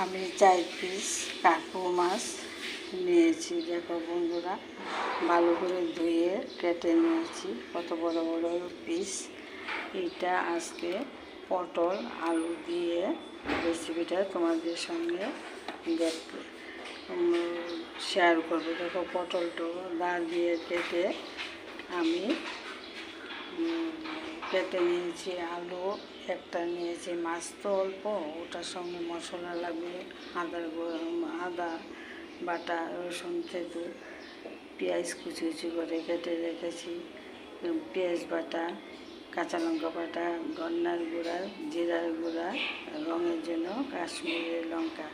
আমি চার পিস কাকু মাছ নিয়েছি। দেখো বন্ধুরা, ভালো করে ধুয়ে কেটে নিয়েছি। কত বড় বড় পিস। এটা আজকে পটল আলু দিয়ে রেসিপিটা তোমাদের সঙ্গে দেখ শেয়ার করব। দেখো পটলটা দা দিয়ে কেটে আমি কেটে নিয়েছি, আলু, একটা নিয়েছি, মাছ তো অল্প, ওটার সঙ্গে মশলা লাগবে আদা গো- আদা, বাটা, রসুন থেতু পেঁয়াজ কুচি কুচি করে কেটে রেখেছি পেঁয়াজ বাটা, কাঁচা লঙ্কা বাটা, গন্নার গুঁড়া, জিরার গুঁড়া, রঙের জন্য কাশ্মীরের লঙ্কা।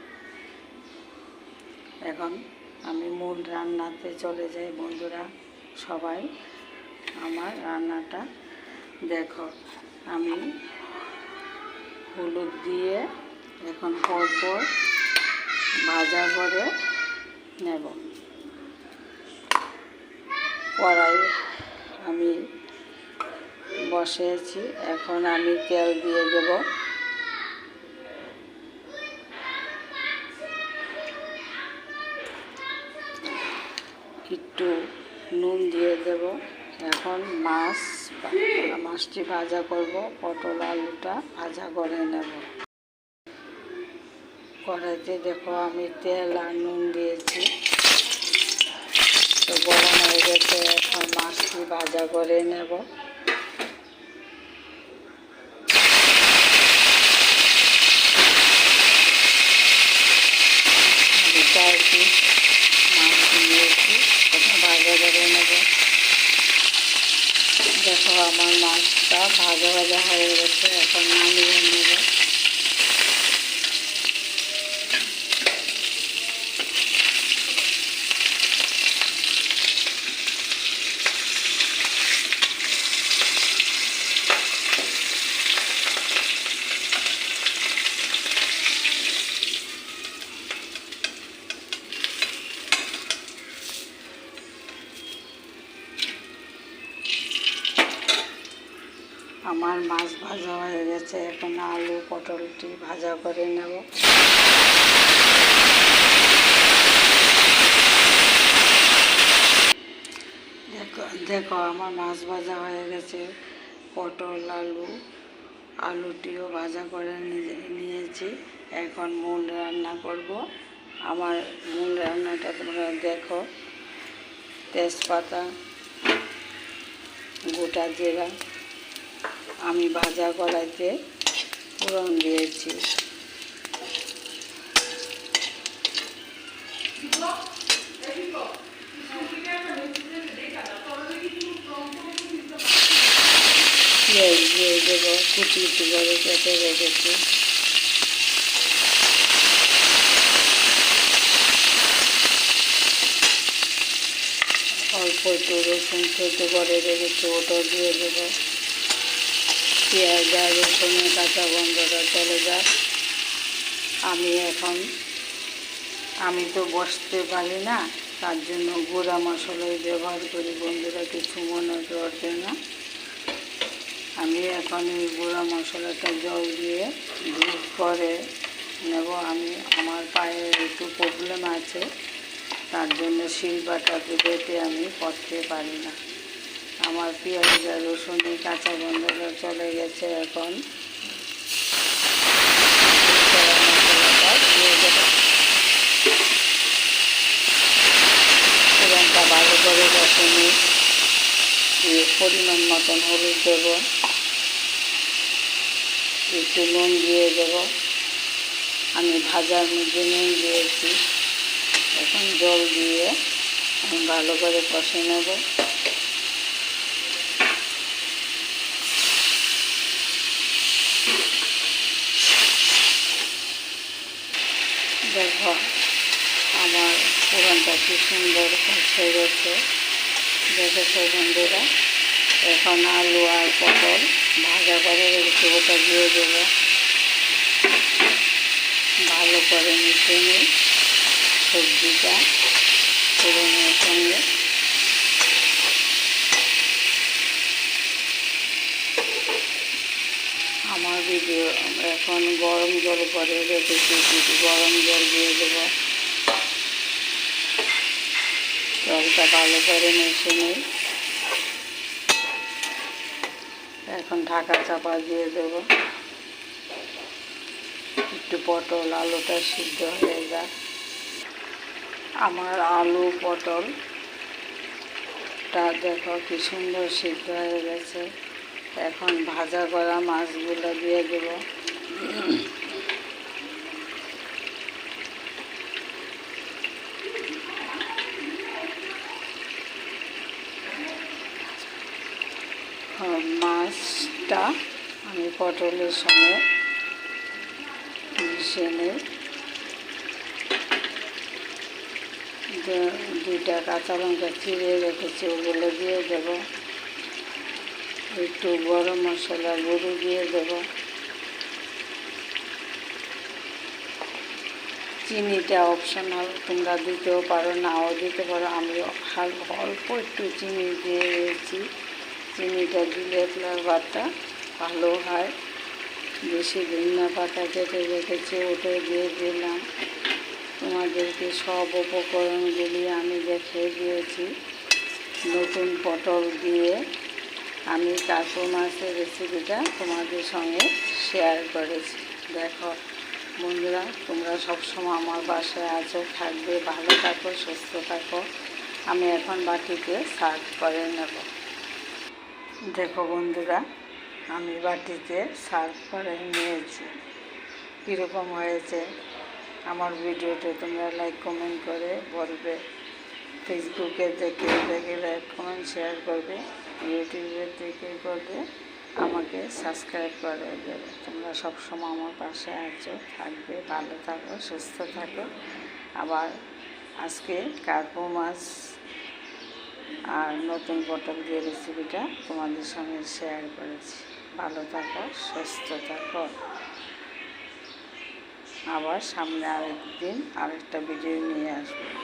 এখন আমি মূল রান্নাতে চলে যাই বন্ধুরা, সবাই আমার রান্নাটা দেখো, আমি হলুদ দিয়ে এখন পরপর ভাজা করে নেব। কড়াই আমি বসিয়েছি, এখন আমি তেল দিয়ে দেব। একটু নুন দিয়ে দেব। এখন মাছ মাছটি ভাজা করব, পটল আলুটা ভাজা করে নেব। কড়াইতে দেখো আমি তেল আর নুন দিয়েছি। তো গরম হয়ে গেছে, এখন মাছটি ভাজা করে নেব আমি চার পিস মাছ নিয়েছি ওটা ভাজা করে নেব দেখো আমার মাছটা ভাজা ভাজা হয়ে গেছে এখন নামিয়ে নেব। আমার মাছ ভাজা হয়ে গেছে, এখন আলু পটলটি ভাজা করে নেব। দেখো আমার মাছ ভাজা হয়ে গেছে। পটল, আলু আলুটিও ভাজা করে নিয়ে- নিয়েছি। এখন মূল রান্না করব। আমার মূল রান্নাটা তোমরা দেখো। তেজপাতা, গোটা জিরা আমি ভাজা কড়াইতে ফোড়ন দিয়েছি। পেঁয়াজ দিয়ে দেবো রেখেছি। অল্প একটু রসুন থেতো করে রেখেছি ওটাও দিয়ে দেবো। পেঁয়াজ আর রসুনের কাঁচা গন্ধটা চলে যাক আমি এখন, আমি তো বসতে পারি না, তার জন্য গুঁড়া মশলাই ব্যবহার করি। বন্ধুরা, কিছু মনে করবে না। আমি এখন এই গুঁড়া মশলাটা জল দিয়ে ধূপ করে নেব। আমি, আমার পায়ে একটু প্রবলেম আছে, তার জন্য শিলবাটাতে বেটে আমি করতে পারি না। আমার পেঁয়াজ আর কাঁচা গন্ধটা চলে গেছে এখন। ভালো করে রসুনি পরিমাণ মতন হলুদ দেব। একটু নুন দিয়ে দেব। আমি ভাজার মধ্যে নুন দিয়েছি। এখন জল দিয়ে আমি ভালো করে কষে নেব। দেখো আমার পুরানটা কি সুন্দর হচ্ছে গেছে দেখেছ বন্ধুরা এখন আলু আর পটল ভাজা করে রেখে ওটা দিয়ে দেবো। ভালো করে মিশিয়ে নিই সবজিটা পুরনের সঙ্গে। আমার ভিডিও এখন গরম জল করে রেখেছি গরম জল দিয়ে দেবো জলটা ভালো করে মিশে নেই। এখন ঢাকা চাপা দিয়ে দেব। একটু পটল আলুটা সিদ্ধ হয়ে যায় আমার আলু পটল তা দেখো কি সুন্দর সিদ্ধ হয়ে গেছে। এখন ভাজা করা মাছগুলো দিয়ে দেব। মাছটা আমি পটলের সঙ্গে মিশিয়ে নিই। দুইটা কাঁচা লঙ্কা চিড়ে রেখেছি, ওগুলো দিয়ে দেব। একটু গরম মশলা গরু দিয়ে দেব। চিনিটা অপশনাল তোমরা দিতেও পারো, নাও দিতে পারো। আমি অল্প একটু চিনি দিয়ে দিয়েছি। চিনিটা দিলে ফ্লেভারটা ভালো হয়। বেশি ধনিয়া পাতা কেটে রেখেছি, ওটা দিয়ে দিলাম। তোমাদেরকে সব উপকরণগুলি আমি দেখে দিয়েছি। নতুন পটল দিয়ে আমি কাকু মাছের রেসিপিটা তোমাদের সঙ্গে শেয়ার করেছি। দেখো বন্ধুরা, তোমরা সবসময় আমার বাসায় আছো, থাকবে, ভালো থাকো, সুস্থ থাকো। আমি এখন বাটিতে সার্ভ করে নেব। দেখো বন্ধুরা, আমি বাটিতে সার্ভ করে নিয়েছি। কীরকম হয়েছে? আমার ভিডিওটা তোমরা লাইক কমেন্ট করে বলবে। ফেসবুকে দেখে দেখে লাইক কমেন্ট শেয়ার করবে। ইউটিউবে দেখে করবে। আমাকে সাবস্ক্রাইব করে দেবে। তোমরা সবসময় আমার পাশে আছো, থাকবে, ভালো থাকো, সুস্থ থাকো। আবার আজকে কাকু মাছ আর নতুন পটল দিয়ে রেসিপিটা তোমাদের সঙ্গে শেয়ার করেছি। ভালো থাকো, সুস্থ থাকো। আবার সামনে আরেকদিন আরেকটা ভিডিও নিয়ে আসব।